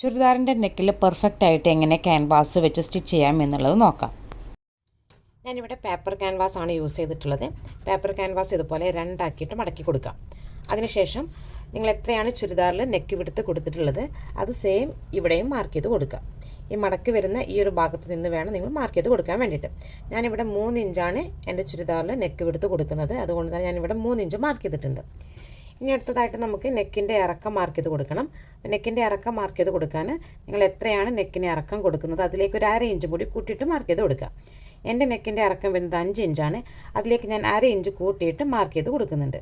ചുരിദാറിന്റെ നെക്കിൽ പെർഫെക്റ്റ് ആയിട്ട് എങ്ങനെ ക്യാൻവാസ് വെച്ച് സ്റ്റിച്ച് ചെയ്യാം എന്നുള്ളത് നോക്കാം. ഞാനിവിടെ പേപ്പർ ക്യാൻവാസ് ആണ് യൂസ് ചെയ്തിട്ടുള്ളത്. പേപ്പർ ക്യാൻവാസ് ഇതുപോലെ രണ്ടാക്കിയിട്ട് മടക്കി കൊടുക്കാം. അതിനുശേഷം നിങ്ങൾ എത്രയാണ് ചുരിദാറിൽ നെക്ക് വിടുത്ത് കൊടുത്തിട്ടുള്ളത് അത് സെയിം ഇവിടെയും മാർക്ക് ചെയ്ത് കൊടുക്കുക ഈ മടക്കി വരുന്ന ഈ ഒരു ഭാഗത്ത് നിന്ന് വേണം നിങ്ങൾ മാർക്ക് ചെയ്ത് കൊടുക്കാൻ വേണ്ടിയിട്ട്. ഞാനിവിടെ മൂന്ന് ഇഞ്ചാണ് എന്റെ ചുരിദാറിൽ നെക്ക് വിടുത്ത് കൊടുക്കുന്നത്. അതുകൊണ്ട് തന്നെ ഞാനിവിടെ മൂന്ന് ഇഞ്ച് മാർക്ക് ചെയ്തിട്ടുണ്ട്. ഇനി അടുത്തതായിട്ട് നമുക്ക് നെക്കിന്റെ ഇറക്കം മാർക്ക് ചെയ്ത് കൊടുക്കണം. നെക്കിന്റെ ഇറക്കം മാർക്ക് ചെയ്ത് കൊടുക്കാൻ നിങ്ങൾ എത്രയാണ് നെക്കിന് ഇറക്കം കൊടുക്കുന്നത്? അതിലേക്ക് ഒരു അര ഇഞ്ച് കൂടി കൂട്ടിയിട്ട് മാർക്ക് ചെയ്ത് കൊടുക്കുക. എന്റെ നെക്കിന്റെ ഇറക്കം വരുന്നത് അഞ്ച് ഇഞ്ചാണ് അതിലേക്ക് ഞാൻ അര ഇഞ്ച് കൂട്ടിയിട്ട് മാർക്ക് ചെയ്ത് കൊടുക്കുന്നുണ്ട്.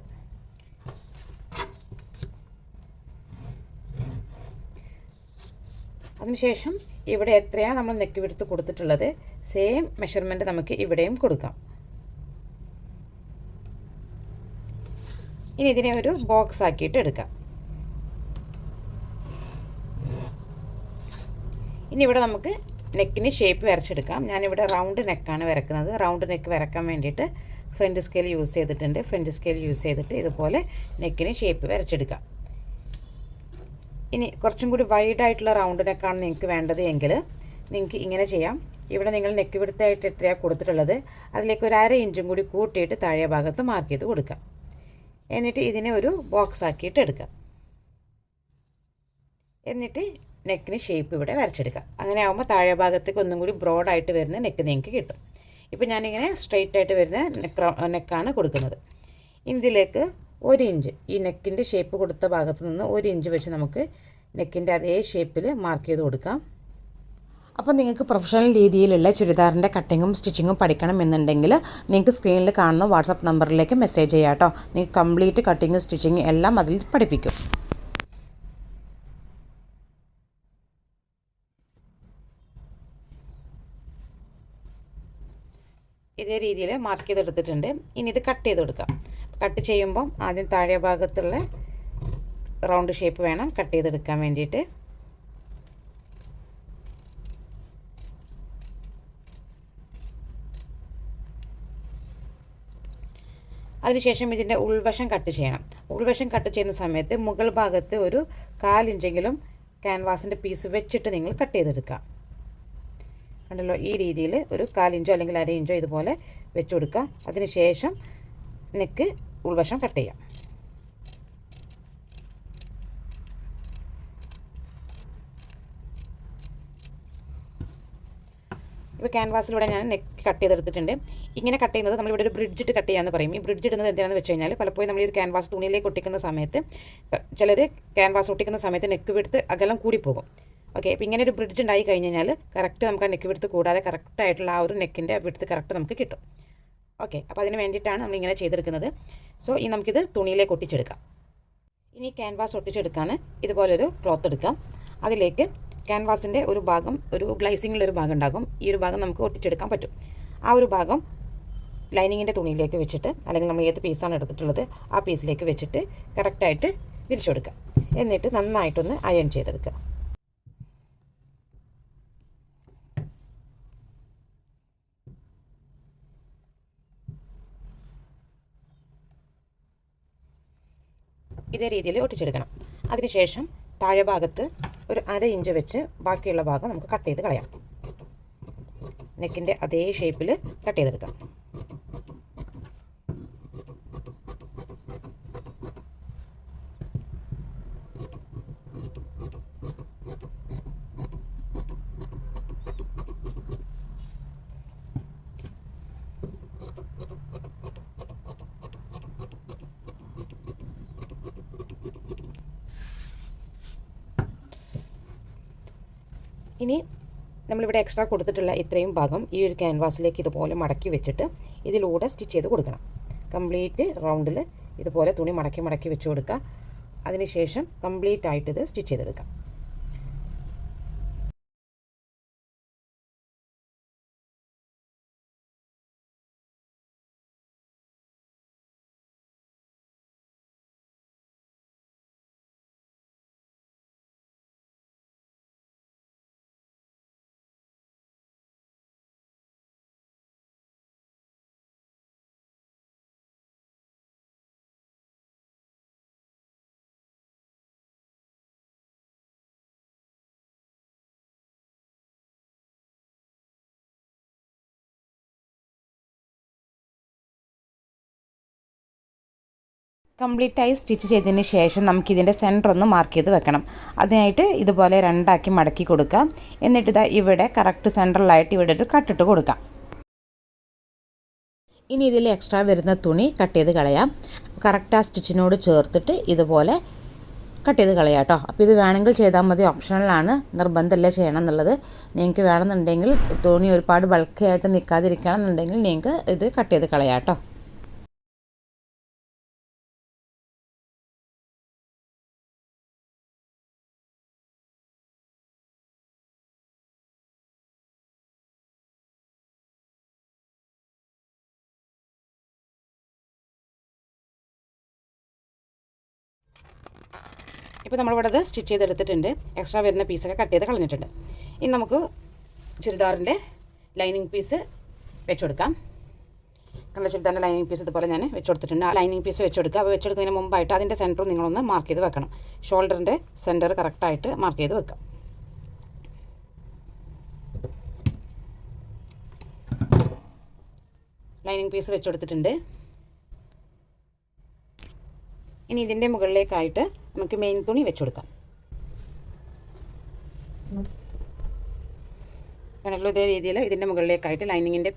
അതിനുശേഷം ഇവിടെ എത്രയാണ് നമ്മൾ നെക്ക് വിടുത്ത് കൊടുത്തിട്ടുള്ളത്? സെയിം മെഷർമെന്റ് നമുക്ക് ഇവിടെയും കൊടുക്കാം. ഇനി ഇതിനെ ഒരു ബോക്സ് ആക്കിയിട്ട് എടുക്കാം. ഇനി ഇവിടെ നമുക്ക് നെക്കിന് ഷേപ്പ് വരച്ചെടുക്കാം. ഞാനിവിടെ റൗണ്ട് നെക്കാണ് വരക്കുന്നത്. റൗണ്ട് നെക്ക് വരക്കാൻ വേണ്ടിയിട്ട് ഫ്രണ്ട് സ്കെയിൽ യൂസ് ചെയ്തിട്ടുണ്ട്. ഫ്രണ്ട് സ്കെയിൽ യൂസ് ചെയ്തിട്ട് ഇതുപോലെ നെക്കിന് ഷേപ്പ് വരച്ചെടുക്കാം. ഇനി കുറച്ചും കൂടി വൈഡായിട്ടുള്ള റൗണ്ട് നെക്കാണ് നിങ്ങൾക്ക് വേണ്ടത് എങ്കിൽ നിങ്ങൾക്ക് ഇങ്ങനെ ചെയ്യാം. ഇവിടെ നിങ്ങൾ നെക്ക് വിടുത്തായിട്ട് എത്രയാണ് കൊടുത്തിട്ടുള്ളത്? അതിലേക്ക് ഒരു അര ഇഞ്ചും കൂടി കൂട്ടിയിട്ട് താഴെ ഭാഗത്ത് മാർക്ക് ചെയ്ത് കൊടുക്കാം. എന്നിട്ട് ഇതിനെ ഒരു ബോക്സ് ആക്കിയിട്ട് എടുക്കാം. എന്നിട്ട് നെക്കിന് ഷേപ്പ് ഇവിടെ വരച്ചെടുക്കാം. അങ്ങനെ ആകുമ്പോൾ താഴെ ഭാഗത്തേക്ക് ഒന്നും കൂടി ബ്രോഡായിട്ട് വരുന്ന നെക്ക് നിങ്ങൾക്ക് കിട്ടും. ഇപ്പോൾ ഞാനിങ്ങനെ സ്ട്രെയിറ്റ് ആയിട്ട് വരുന്ന നെക്ക് നെക്കാണ് കൊടുക്കുന്നത്. ഇതിലേക്ക് ഒരു ഇഞ്ച് ഈ നെക്കിന്റെ ഷേപ്പ് കൊടുത്ത ഭാഗത്ത് നിന്ന് ഒരു ഇഞ്ച് വെച്ച് നമുക്ക് നെക്കിന്റെ അതേ ഷേപ്പിൽ മാർക്ക് ചെയ്ത് കൊടുക്കാം. അപ്പോൾ നിങ്ങൾക്ക് പ്രൊഫഷണൽ രീതിയിലുള്ള ചുരിദാറിന്റെ കട്ടിങ്ങും സ്റ്റിച്ചിങ്ങും പഠിക്കണം എന്നുണ്ടെങ്കിൽ നിങ്ങൾക്ക് സ്ക്രീനിൽ കാണുന്ന വാട്സപ്പ് നമ്പറിലേക്ക് മെസ്സേജ് ചെയ്യാം കേട്ടോ. നിങ്ങൾക്ക് കംപ്ലീറ്റ് കട്ടിങ്ങും സ്റ്റിച്ചിങ്ങും എല്ലാം അതിൽ പഠിപ്പിക്കും. ഇതേ രീതിയിൽ മാർക്ക് ചെയ്തെടുത്തിട്ടുണ്ട്. ഇനി ഇത് കട്ട് ചെയ്ത് കൊടുക്കാം. കട്ട് ചെയ്യുമ്പം ആദ്യം താഴെ ഭാഗത്തുള്ള റൗണ്ട് ഷേപ്പ് വേണം കട്ട് ചെയ്തെടുക്കാൻ വേണ്ടിയിട്ട്. അതിനുശേഷം ഇതിന്റെ ഉൾവശം കട്ട് ചെയ്യണം. ഉൾവശം കട്ട് ചെയ്യുന്ന സമയത്ത് മുകൾ ഭാഗത്ത് ഒരു കാലിഞ്ചെങ്കിലും ക്യാൻവാസിന്റെ പീസ് വെച്ചിട്ട് നിങ്ങൾ കട്ട് ചെയ്തെടുക്കുക കണ്ടല്ലോ ഈ രീതിയിൽ ഒരു കാലിഞ്ചോ അല്ലെങ്കിൽ അര ഇഞ്ചോ ഇതുപോലെ വെച്ച് കൊടുക്കുക അതിനുശേഷം നെക്ക് ഉൾവശം കട്ട് ചെയ്യാം. ഇപ്പോൾ ക്യാൻവാസിലൂടെ ഞാൻ നെക്ക് കട്ട് ചെയ്തെടുത്തിട്ടുണ്ട്. ഇങ്ങനെ കട്ട് ചെയ്യുന്നത് നമ്മളിവിടെ ഒരു ബ്രിഡ്ജ് ഇട്ട് കട്ട് ചെയ്യാമെന്ന് പറയും. ഈ ബ്രിഡ്ജ് ഇടുന്നത് എന്താണെന്ന് വെച്ച് കഴിഞ്ഞാൽ പലപ്പോഴും നമ്മൾ ഈ ഒരു ക്യാൻവാസ് തുണിയിലേക്ക് ഒട്ടിക്കുന്ന സമയത്ത് ചിലർ ക്യാൻവാസ് ഒട്ടിക്കുന്ന സമയത്ത് നെക്ക് വിടുത്ത് അകലം പോകും ഓക്കെ അപ്പോൾ ഇങ്ങനെ ഒരു ബ്രിഡ്ജ് ഉണ്ടായി കഴിഞ്ഞ് കഴിഞ്ഞാൽ കറക്റ്റ് നമുക്ക് ആ നെക്ക് വിടുത്ത് കൂടാതെ കറക്റ്റായിട്ടുള്ള ആ ഒരു നെക്കിന്റെ വിടുത്ത് കറക്റ്റ് നമുക്ക് കിട്ടും. ഓക്കെ അപ്പോൾ അതിന് വേണ്ടിയിട്ടാണ് നമ്മളിങ്ങനെ ചെയ്തെടുക്കുന്നത്. സോ ഇനി നമുക്കിത് തുണിയിലേക്ക് ഒട്ടിച്ചെടുക്കാം. ഇനി ക്യാൻവാസ് ഒട്ടിച്ചെടുക്കാൻ ഇതുപോലൊരു ക്ലോത്ത് എടുക്കാം. അതിലേക്ക് ക്യാൻവാസിന്റെ ഒരു ഭാഗം ഒരു ഗ്ലൈസിങ്ങിന്റെ ഒരു ഭാഗം ഉണ്ടാകും. ഈ ഒരു ഭാഗം നമുക്ക് ഒട്ടിച്ചെടുക്കാൻ പറ്റും. ആ ഒരു ഭാഗം ലൈനിങ്ങിന്റെ തുണിയിലേക്ക് വെച്ചിട്ട് അല്ലെങ്കിൽ നമ്മൾ ഏത് പീസാണ് എടുത്തിട്ടുള്ളത് ആ പീസിലേക്ക് വെച്ചിട്ട് കറക്റ്റായിട്ട് വിരിച്ചു കൊടുക്കുക എന്നിട്ട് നന്നായിട്ടൊന്ന് അയൺ ചെയ്തെടുക്കുക. ഇതേ രീതിയിൽ ഒട്ടിച്ചെടുക്കണം. അതിനുശേഷം താഴെ ഭാഗത്ത് ഒരു അര ഇഞ്ച് വെച്ച് ബാക്കിയുള്ള ഭാഗം നമുക്ക് കട്ട് ചെയ്ത് കളയാം. നെക്കിന്റെ അതേ ഷേപ്പിൽ കട്ട് ചെയ്തെടുക്കാം. ഇനി നമ്മളിവിടെ എക്സ്ട്രാ കൊടുത്തിട്ടുള്ള ഇത്രയും ഭാഗം ഈ ഒരു ക്യാൻവാസിലേക്ക് ഇതുപോലെ മടക്കി വെച്ചിട്ട് ഇതിലൂടെ സ്റ്റിച്ച് ചെയ്ത് കൊടുക്കണം. കംപ്ലീറ്റ് റൗണ്ടിൽ ഇതുപോലെ തുണി മടക്കി മടക്കി വെച്ച് കൊടുക്കുക. അതിനുശേഷം കംപ്ലീറ്റ് ആയിട്ട് ഇത് സ്റ്റിച്ച് ചെയ്തെടുക്കാം. കംപ്ലീറ്റായി സ്റ്റിച്ച് ചെയ്തതിന് ശേഷം നമുക്കിതിന്റെ സെന്റർ ഒന്ന് മാർക്ക് ചെയ്ത് വെക്കണം. അതിനായിട്ട് ഇതുപോലെ രണ്ടാക്കി മടക്കി കൊടുക്കാം എന്നിട്ട് ഇതാ ഇവിടെ കറക്റ്റ് സെന്ററിലായിട്ട് ഇവിടെ ഒരു കട്ടിട്ട് കൊടുക്കാം. ഇനി ഇതിൽ എക്സ്ട്രാ വരുന്ന തുണി കട്ട് ചെയ്ത് കളയാം. കറക്റ്റ് ആ സ്റ്റിച്ചിനോട് ചേർത്തിട്ട് ഇതുപോലെ കട്ട് ചെയ്ത് കളയാം കേട്ടോ. അപ്പോൾ ഇത് വേണമെങ്കിൽ ചെയ്താൽ മതി. ഓപ്ഷണലാണ് നിർബന്ധമല്ല ചെയ്യണം എന്നുള്ളത്. നിങ്ങൾക്ക് വേണമെന്നുണ്ടെങ്കിൽ തുണി ഒരുപാട് ബൾക്കായിട്ട് നിൽക്കാതിരിക്കണം എന്നുണ്ടെങ്കിൽ നിങ്ങൾക്ക് ഇത് കട്ട് ചെയ്ത് കളയാം കേട്ടോ. ഇപ്പോൾ നമ്മളിവിടെ അത് സ്റ്റിച്ച് ചെയ്തെടുത്തിട്ടുണ്ട്. എക്സ്ട്രാ വരുന്ന പീസൊക്കെ കട്ട് ചെയ്ത് കളഞ്ഞിട്ടുണ്ട്. ഇനി നമുക്ക് ചുരിദാറിന്റെ ലൈനിങ് പീസ് വെച്ചുകൊടുക്കാം കണ്ട ചുരിദാറിന്റെ ലൈനിങ് പീസ് ഇതുപോലെ ഞാൻ വെച്ചുകൊടുത്തിട്ടുണ്ട് ആ ലൈനിങ് പീസ് വെച്ചുകൊടുക്കുക അപ്പോൾ വെച്ചെടുക്കുന്നതിന് മുമ്പായിട്ട് അതിന്റെ സെന്ററും നിങ്ങളൊന്ന് മാർക്ക് ചെയ്ത് വെക്കണം. ഷോൾഡറിന്റെ സെന്റർ കറക്റ്റായിട്ട് മാർക്ക് ചെയ്ത് വെക്കാം. ലൈനിങ് പീസ് വെച്ചുകൊടുത്തിട്ടുണ്ട് ഇനി ഇതിന്റെ മുകളിലേക്കായിട്ട് നമുക്ക് മെയിൻ തുണി വെച്ചുകൊടുക്കാം ഇതേ രീതിയിൽ ഇതിന്റെ മുകളിലേക്കായിട്ട് ലൈനിങ്ങിന്റെ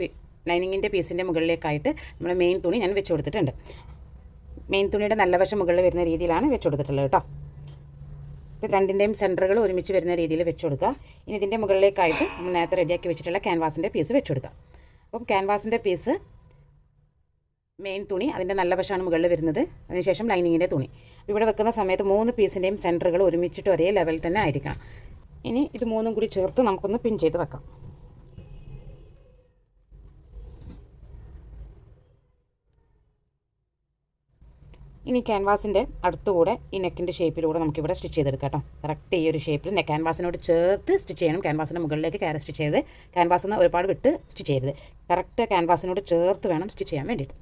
ലൈനിങ്ങിന്റെ പീസിന്റെ മുകളിലേക്കായിട്ട് നമ്മൾ മെയിൻ തുണി ഞാൻ വെച്ച് കൊടുത്തിട്ടുണ്ട് മെയിൻ തുണിയുടെ നല്ല വശം മുകളിൽ വരുന്ന രീതിയിലാണ് വെച്ച് കൊടുത്തിട്ടുള്ളത് കേട്ടോ. ഇത് രണ്ടിന്റെയും സെന്ററുകൾ ഒരുമിച്ച് വരുന്ന രീതിയിൽ വെച്ച് കൊടുക്കുക ഇനി ഇതിന്റെ മുകളിലേക്കായിട്ട് നമ്മൾ നേരത്തെ റെഡിയാക്കി വെച്ചിട്ടുള്ള ക്യാൻവാസിന്റെ പീസ് വെച്ച് കൊടുക്കുക അപ്പം ക്യാൻവാസിന്റെ പീസ് മെയിൻ തുണി അതിന്റെ നല്ല വശമാണ് മുകളിൽ വരുന്നത്. അതിനുശേഷം ലൈനിങ്ങിന്റെ തുണി. ഇവിടെ വെക്കുന്ന സമയത്ത് മൂന്ന് പീസിന്റെയും സെന്ററുകൾ ഒരുമിച്ചിട്ട് ഒരേ ലെവലിൽ തന്നെ ആയിരിക്കണം. ഇനി ഇത് മൂന്നും കൂടി ചേർത്ത് നമുക്കൊന്ന് പിൻ ചെയ്ത് വെക്കാം. ഇനി ക്യാൻവാസിന്റെ അടുത്തുകൂടെ ഈ നെക്കിന്റെ ഷേപ്പിലൂടെ നമുക്കിവിടെ സ്റ്റിച്ച് ചെയ്തെടുക്കാം കേട്ടോ. കറക്റ്റ് ഈ ഒരു ഷേപ്പിൽ ക്യാൻവാസിനോട് ചേർത്ത് സ്റ്റിച്ച് ചെയ്യണം. ക്യാൻവാസിന്റെ മുകളിലേക്ക് കയറി സ്റ്റിച്ച് ചെയ്ത് ക്യാൻവാസിൽ നിന്ന് ഒരുപാട് വിട്ട് സ്റ്റിച്ച് ചെയ്യരുത്. കറക്റ്റ് ക്യാൻവാസിനോട് ചേർത്ത് വേണം സ്റ്റിച്ച് ചെയ്യാൻ വേണ്ടിയിട്ട്.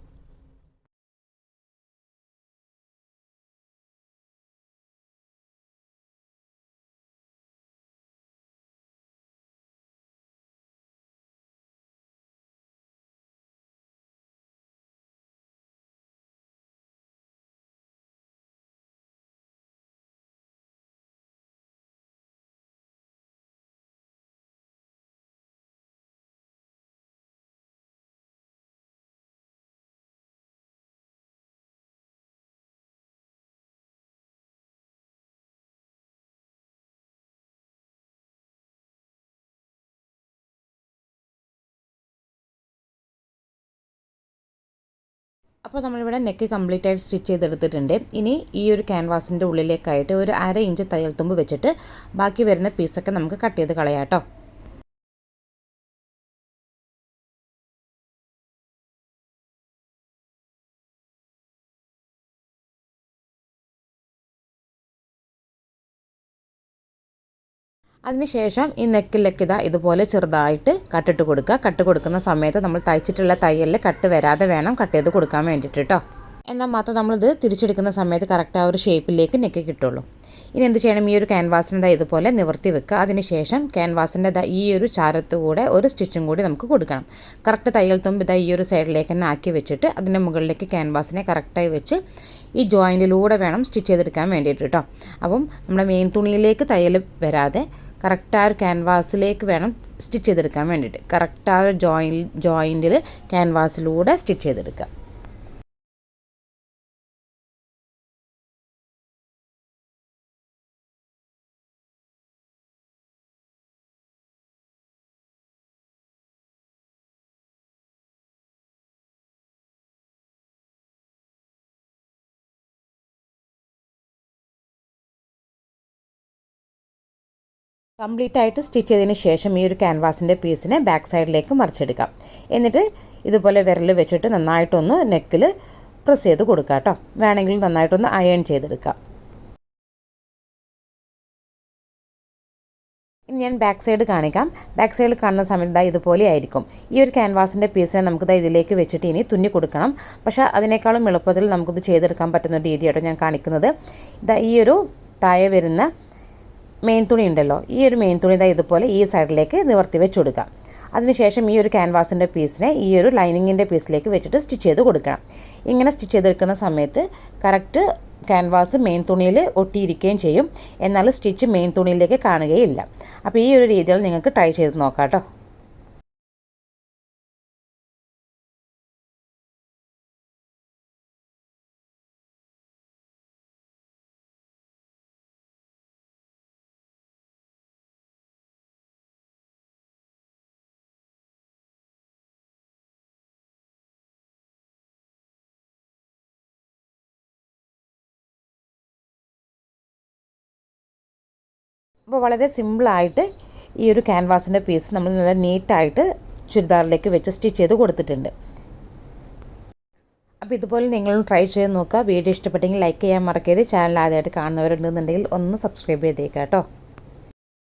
അപ്പോൾ നമ്മളിവിടെ നെക്ക് കംപ്ലീറ്റ് ആയിട്ട് സ്റ്റിച്ച് ചെയ്തെടുത്തിട്ടുണ്ട്. ഇനി ഈ ഒരു ക്യാൻവാസിന്റെ ഉള്ളിലേക്കായിട്ട് ഒരു അര ഇഞ്ച് തയ്യൽ തുമ്പ് വെച്ചിട്ട് ബാക്കി വരുന്ന പീസൊക്കെ നമുക്ക് കട്ട് ചെയ്ത് കളയാം കേട്ടോ. അതിനുശേഷം ഈ നെക്കിലേക്ക് ഇതാ ഇതുപോലെ ചെറുതായിട്ട് കട്ടിട്ട് കൊടുക്കുക. കട്ട് കൊടുക്കുന്ന സമയത്ത് നമ്മൾ തയ്ച്ചിട്ടുള്ള തയ്യലിൽ കട്ട് വരാതെ വേണം കട്ട് ചെയ്ത് കൊടുക്കാൻ വേണ്ടിയിട്ട് കേട്ടോ എന്നാൽ മാത്രം നമ്മളിത് തിരിച്ചെടുക്കുന്ന സമയത്ത് കറക്റ്റ് ആ ഒരു ഷേപ്പിലേക്ക് നെക്ക് കിട്ടുള്ളൂ. ഇനി എന്ത് ചെയ്യണം? ഈ ഒരു ക്യാൻവാസിന്റെ ഇതുപോലെ നിവർത്തി വെക്കുക. അതിനുശേഷം ക്യാൻവാസിന്റെ ഈ ഒരു ചാരത്ത് കൂടെ ഒരു സ്റ്റിച്ചും കൂടി നമുക്ക് കൊടുക്കണം. കറക്റ്റ് തയ്യൽ തുമ്പ് ഇതാ ഈ ഒരു സൈഡിലേക്ക് തന്നെ ആക്കി വെച്ചിട്ട് അതിന്റെ മുകളിലേക്ക് ക്യാൻവാസിനെ കറക്റ്റായി വെച്ച് ഈ ജോയിന്റിലൂടെ വേണം സ്റ്റിച്ച് ചെയ്തെടുക്കാൻ വേണ്ടിയിട്ട് കേട്ടോ അപ്പം നമ്മുടെ മെയിൻ തുണിയിലേക്ക് തയ്യൽ വരാതെ കറക്റ്റ് ആ ഒരു ക്യാൻവാസിലേക്ക് വേണം സ്റ്റിച്ച് ചെയ്തെടുക്കാൻ വേണ്ടിയിട്ട്. കറക്റ്റ് ആ ഒരു ജോയിൻ ജോയിന്റിൽ ക്യാൻവാസിലൂടെ സ്റ്റിച്ച് ചെയ്തെടുക്കുക. കംപ്ലീറ്റ് ആയിട്ട് സ്റ്റിച്ച് ചെയ്തതിന് ശേഷം ഈ ഒരു ക്യാൻവാസിന്റെ പീസിനെ ബാക്ക് സൈഡിലേക്ക് മറിച്ചെടുക്കാം. എന്നിട്ട് ഇതുപോലെ വിരൽ വെച്ചിട്ട് നന്നായിട്ടൊന്ന് നെക്കിൽ പ്രസ് ചെയ്ത് കൊടുക്കുക കേട്ടോ. വേണമെങ്കിൽ നന്നായിട്ടൊന്ന് അയൺ ചെയ്തെടുക്കാം. ഇനി ഞാൻ ബാക്ക് സൈഡ് കാണിക്കാം. ബാക്ക് സൈഡിൽ കാണുന്ന സമയത്ത് ഇതാ ഇതുപോലെ ആയിരിക്കും. ഈ ഒരു ക്യാൻവാസിന്റെ പീസിനെ നമുക്കിത് ഇതിലേക്ക് വെച്ചിട്ട് ഇനി തുന്നി കൊടുക്കണം. പക്ഷേ അതിനേക്കാളും എളുപ്പത്തിൽ നമുക്കിത് ചെയ്തെടുക്കാൻ പറ്റുന്ന രീതിയായിട്ടോ ഞാൻ കാണിക്കുന്നത്. ഇതാ ഈ ഒരു താഴെ വരുന്ന മെയിൻ തുണി ഉണ്ടല്ലോ ഈ ഒരു മെയിൻ തുണി ഇതാ ഇതുപോലെ ഈ സൈഡിലേക്ക് നിവർത്തി വെച്ച് കൊടുക്കുക അതിനുശേഷം ഈ ഒരു ക്യാൻവാസിന്റെ പീസിനെ ഈ ഒരു ലൈനിങ്ങിന്റെ പീസിലേക്ക് വെച്ചിട്ട് സ്റ്റിച്ച് ചെയ്ത് കൊടുക്കണം. ഇങ്ങനെ സ്റ്റിച്ച് ചെയ്തെടുക്കുന്ന സമയത്ത് കറക്റ്റ് ക്യാൻവാസ് മെയിൻ തുണിയിൽ ഒട്ടിയിരിക്കുകയും ചെയ്യും. എന്നാൽ സ്റ്റിച്ച് മെയിൻ തുണിയിലേക്ക് കാണുകയില്ല. അപ്പോൾ ഈ ഒരു രീതിയിൽ നിങ്ങൾക്ക് ട്രൈ ചെയ്ത് നോക്കാം കേട്ടോ അപ്പോൾ വളരെ സിമ്പിളായിട്ട് ഈ ഒരു ക്യാൻവാസിന്റെ പീസ് നമ്മൾ നല്ല നീറ്റായിട്ട് ചുരിദാറിലേക്ക് വെച്ച് സ്റ്റിച്ച് ചെയ്ത് കൊടുത്തിട്ടുണ്ട്. അപ്പോൾ ഇതുപോലെ നിങ്ങളും ട്രൈ ചെയ്ത് നോക്കുക. വീഡിയോ ഇഷ്ടപ്പെട്ടെങ്കിൽ ലൈക്ക് ചെയ്യാൻ മറക്കരുത്. ചാനൽ ആദ്യമായിട്ട് കാണുന്നവരുണ്ടെന്നുണ്ടെങ്കിൽ ഒന്ന് സബ്സ്ക്രൈബ് ചെയ്തേക്കാം കേട്ടോ.